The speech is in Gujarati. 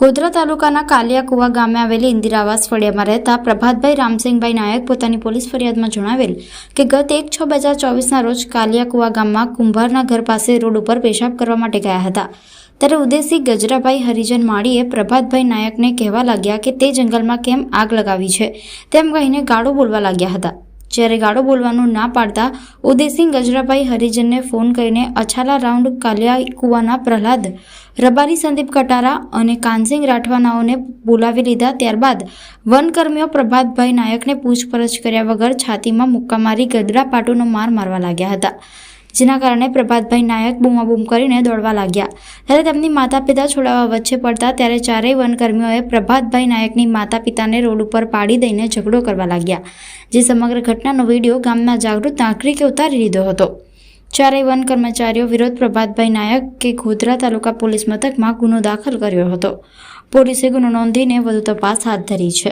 ગોધરા તાલુકાના કાલિયાકુવા ગામે આવેલી ઇન્દિરા આવાસ ફળિયામાં રહેતા પ્રભાતભાઈ રામસિંહભાઈ નાયક પોતાની પોલીસ ફરિયાદમાં જણાવેલ કે ગત એક છ બે હજાર ચોવીસના રોજ કાલિયાકુવા ગામમાં કુંભારના ઘર પાસે રોડ ઉપર પેશાબ કરવા માટે ગયા હતા. ત્યારે ઉદેશી ગજરાભાઈ હરિજન માળીએ પ્રભાતભાઈ નાયકને કહેવા લાગ્યા કે તે જંગલમાં કેમ આગ લગાવી છે? તેમ કહીને ગાળો બોલવા લાગ્યા હતા. જ્યારે ગાળો બોલવાનું ના પાડતા ઉદયસિંહ ગજરાભાઈ હરિજનને ફોન કરીને અછાલા રાઉન્ડ કાલિયા કુવાના પ્રહલાદ, રબારી સંદીપ કટારા અને કાનસિંગ રાઠવાનાઓને બોલાવી લીધા. ત્યારબાદ વનકર્મીઓ પ્રભાતભાઈ નાયકને પૂછપરછ કર્યા વગર છાતીમાં મુક્કા મારી ગદડા પાટુનો માર મારવા લાગ્યા હતા. જેના કારણે પ્રભાતભાઈ નાયક બૂમાબૂમ કરીને દોડવા લાગ્યા. ત્યારે તેમની માતા પિતા છોડાવવા વચ્ચે પડતા ત્યારે ચારેય વનકર્મીઓએ પ્રભાતભાઈ નાયકની માતા પિતાને રોડ ઉપર પાડી દઈને ઝઘડો કરવા લાગ્યા, જે સમગ્ર ઘટનાનો વીડિયો ગામના જાગૃત નાગરિકે ઉતારી લીધો હતો. ચારેય વન કર્મચારીઓ વિરોધ પ્રભાતભાઈ નાયક કે ગોધરા તાલુકા પોલીસ મથકમાં ગુનો દાખલ કર્યો હતો. પોલીસે ગુનો નોંધીને વધુ તપાસ હાથ ધરી છે.